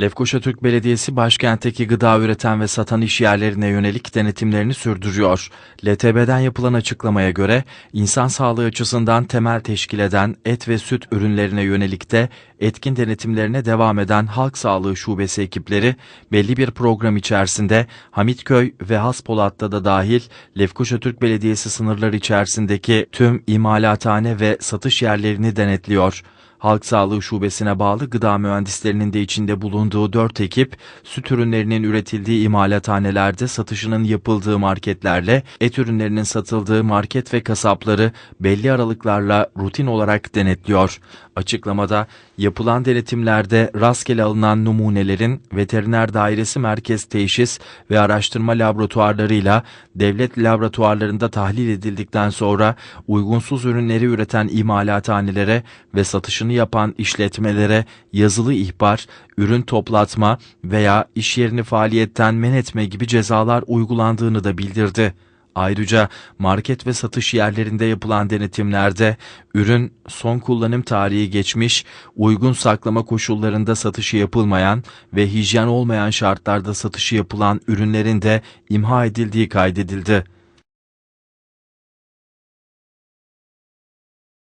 Lefkoşa Türk Belediyesi başkentteki gıda üreten ve satan iş yerlerine yönelik denetimlerini sürdürüyor. LTB'den yapılan açıklamaya göre insan sağlığı açısından temel teşkil eden et ve süt ürünlerine yönelik de etkin denetimlerine devam eden Halk Sağlığı Şubesi ekipleri belli bir program içerisinde Hamitköy ve Haspolat'ta da dahil Lefkoşa Türk Belediyesi sınırları içerisindeki tüm imalathane ve satış yerlerini denetliyor. Halk Sağlığı Şubesi'ne bağlı gıda mühendislerinin de içinde bulunduğu 4 ekip, süt ürünlerinin üretildiği imalathanelerde satışının yapıldığı marketlerle et ürünlerinin satıldığı market ve kasapları belli aralıklarla rutin olarak denetliyor. Açıklamada yapılan denetimlerde rastgele alınan numunelerin veteriner dairesi merkez teşhis ve araştırma laboratuvarlarıyla devlet laboratuvarlarında tahlil edildikten sonra uygunsuz ürünleri üreten imalathanelere ve satışını yapan işletmelere yazılı ihbar, ürün toplatma veya iş yerini faaliyetten men etme gibi cezalar uygulandığını da bildirdi. Ayrıca market ve satış yerlerinde yapılan denetimlerde ürün son kullanım tarihi geçmiş, uygun saklama koşullarında satışı yapılmayan ve hijyen olmayan şartlarda satışı yapılan ürünlerin de imha edildiği kaydedildi.